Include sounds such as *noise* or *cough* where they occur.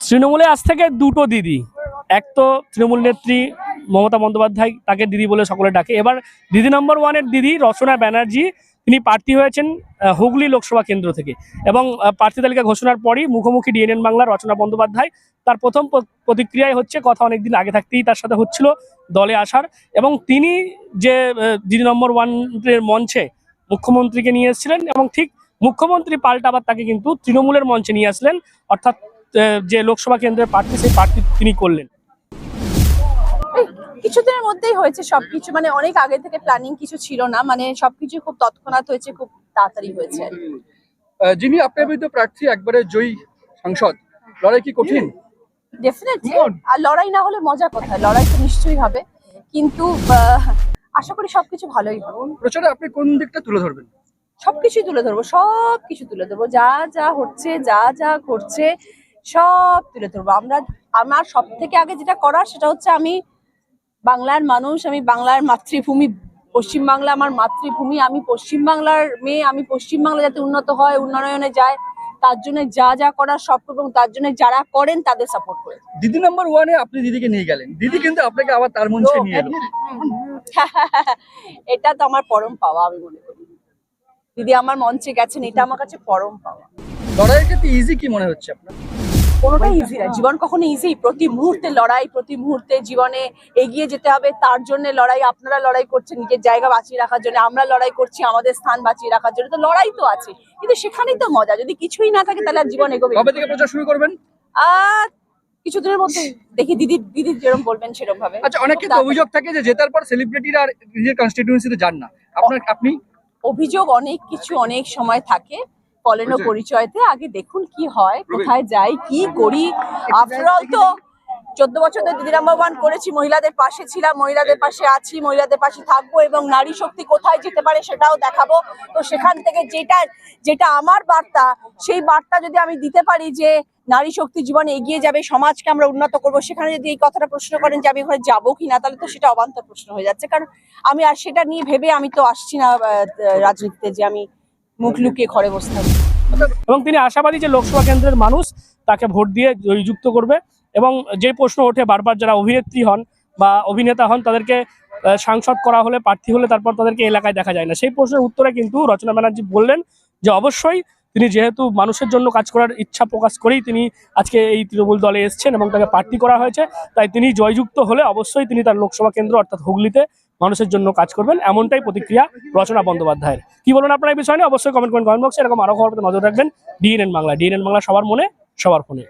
তৃণমূলে আজ থেকে দুটো দিদি। এক তো তৃণমূল নেত্রী মমতা বন্দ্যোপাধ্যায়, তাকে দিদি বলে সকলে ডাকে। এবার দিদি নম্বর ওয়ানের দিদি রচনা ব্যানার্জি, তিনি প্রার্থী হয়েছেন হুগলি লোকসভা কেন্দ্র থেকে। এবং প্রার্থী তালিকা ঘোষণার পরই মুখোমুখি ডিএনএন বাংলা রচনা বন্দ্যোপাধ্যায়, তার প্রথম প্রতিক্রিয়ায় হচ্ছে কথা অনেকদিন আগে থাকতেই তার সাথে হচ্ছিল দলে আসার। এবং তিনি যে দিদি নম্বর ওয়ানের মঞ্চে মুখ্যমন্ত্রীকে নিয়ে এসেছিলেন এবং ঠিক মুখ্যমন্ত্রী পাল্টা আবার তাকে কিন্তু তৃণমূলের মঞ্চে নিয়ে আসলেন, অর্থাৎ যে লোকসভা কেন্দ্রের প্রার্থী সেই প্রার্থী তিনি করলেন। কিছুদিনের মধ্যেই হয়েছে সবকিছু মানে অনেক আগে থেকে প্ল্যানিং কিছু ছিল না মানে সবকিছু খুব তৎক্ষণাৎ হয়েছে খুব তাড়াতাড়ি হয়েছে। যিনি আপনার বিরুদ্ধে প্রার্থী একবারে জয়ী সাংসদ লড়াই কি কঠিন? ডেফিনেটলি আর লড়াই না হলে মজা কোথায়? লড়াই তো নিশ্চয়ই হবে কিন্তু আহ, আশা করি সবকিছু ভালোই হবে। প্রচারে আপনি কোন দিকটা তুলে ধরবেন? সবকিছুই তুলে ধরবো সবকিছু তুলে ধরবো যা যা হচ্ছে যা যা ঘটছে সব তুলে ধরবো। আমরা আমার সব থেকে আগে যেটা করার সেটা হচ্ছে আমি বাংলার মানুষ আমি বাংলার মাতৃভূমি পশ্চিমবাংলা আমার মাতৃভূমি আমি পশ্চিমবাংলার মেয়ে আমি পশ্চিমবাংলা যাতে উন্নত হয় উন্নয়নে যায় তার জন্য যা যা করার সব এবং তার জন্য যারা করেন তাদের সাপোর্ট করে দিদি নাম্বার ওয়ানে আপনি দিদিকে নিয়ে গেলেন। দিদি কিন্তু আপনাকে আবার তার মঞ্চে নিয়ে *laughs* এটা তো আমার পরম পাওয়া আমি মনে করি। দিদি আমার মঞ্চে গেছেন এটা আমার কাছে পরম পাওয়া। লড়াইয়ের ক্ষেত্রে ইজি কি মনে হচ্ছে আপনার? কোনোটাই ইজি না। জীবন কখনো ইজি প্রতি মুহূর্তে লড়াই প্রতি মুহূর্তে জীবনে এগিয়ে যেতে হবে তার জন্য লড়াই আপনারা লড়াই করছেন নিজের জায়গা বাঁচিয়ে রাখার জন্য আমরা লড়াই করছি আমাদের স্থান বাঁচিয়ে রাখার জন্য তো লড়াই তো আছে। কিন্তু সেখানেই তো মজা যদি কিছুই না থাকে তাহলে আর জীবন এগোবে কবে থেকে প্রচার শুরু করবেন? আর কিছুদিনের মধ্যে। দেখি দিদি দিদি যেরকম বলবেন সেরকম ভাবে আচ্ছা অনেক ক্ষেত্রে অভিযোগ থাকে যে জেতার পর সেলিব্রিটিরা আর নিজের কনস্টিটিউয়েন্সিতে যান না। আপনার আপনি অভিযোগ অনেক কিছু অনেক সময় থাকে। ফলেন পরিচয়তে আগে দেখুন কি হয় কোথায় যাই কি করি। আফটার অল তো চোদ্দ বছর ধরে দিদি নাম্বার ওয়ান করেছি মহিলাদের পাশে ছিলাম মহিলাদের পাশে আছি মহিলাদের পাশে থাকব এবং নারী শক্তি কোথায় যেতে পারে সেটাও দেখাবো। তো সেখান থেকে যেটা যেটা আমার বার্তা সেই বার্তা যদি আমি দিতে পারি যে নারী শক্তি জীবনে এগিয়ে যাবে সমাজকে আমরা উন্নত করব সেখানে যদি এই কথাটা প্রশ্ন করেন যে আমি ওখানে যাব কিনা তাহলে তো সেটা অবান্তর প্রশ্ন হয়ে যাচ্ছে। কারণ আমি আর সেটা নিয়ে ভেবে আমি তো আসছি না রাজনীতিতে যে আমি মুখ লুকিয়ে ঘরে বসে থাকব এবং তিনি আশাবাদী যে লোকসভা কেন্দ্রের মানুষ তাকে ভোট দিয়ে জয়যুক্ত করবে এবং যে প্রশ্ন ওঠে বারবার যারা অভিনেত্রী হন বা অভিনেতা হন, তাদেরকে সাংসদ করা হলে, প্রার্থী হলে তারপর তাদেরকে এলাকায় দেখা যায় না। সেই প্রশ্নের উত্তরে কিন্তু রচনা ব্যানার্জি বললেন যে অবশ্যই তিনি যেহেতু মানুষের জন্য কাজ করার ইচ্ছা প্রকাশ করেই তিনি আজকে এই তৃণমূল দলে এসেছেন এবং তাকে প্রার্থী করা হয়েছে, তাই তিনি জয়যুক্ত হলে অবশ্যই তিনি তার লোকসভা কেন্দ্র অর্থাৎ হুগলিতে মানুষের জন্য কাজ করবেন, এমনটাই প্রতিক্রিয়া রচনা বন্দ্যোপাধ্যায়ের। কি বলুন আপনার এই বিষয় অবশ্যই কমেন্ট করেন কমেন্ট বক্সে এরকম আরও খবর নজর রাখবেন। ডিএনএন বাংলা ডিএনএন বাংলা সবার মনে, সবার ফোনে।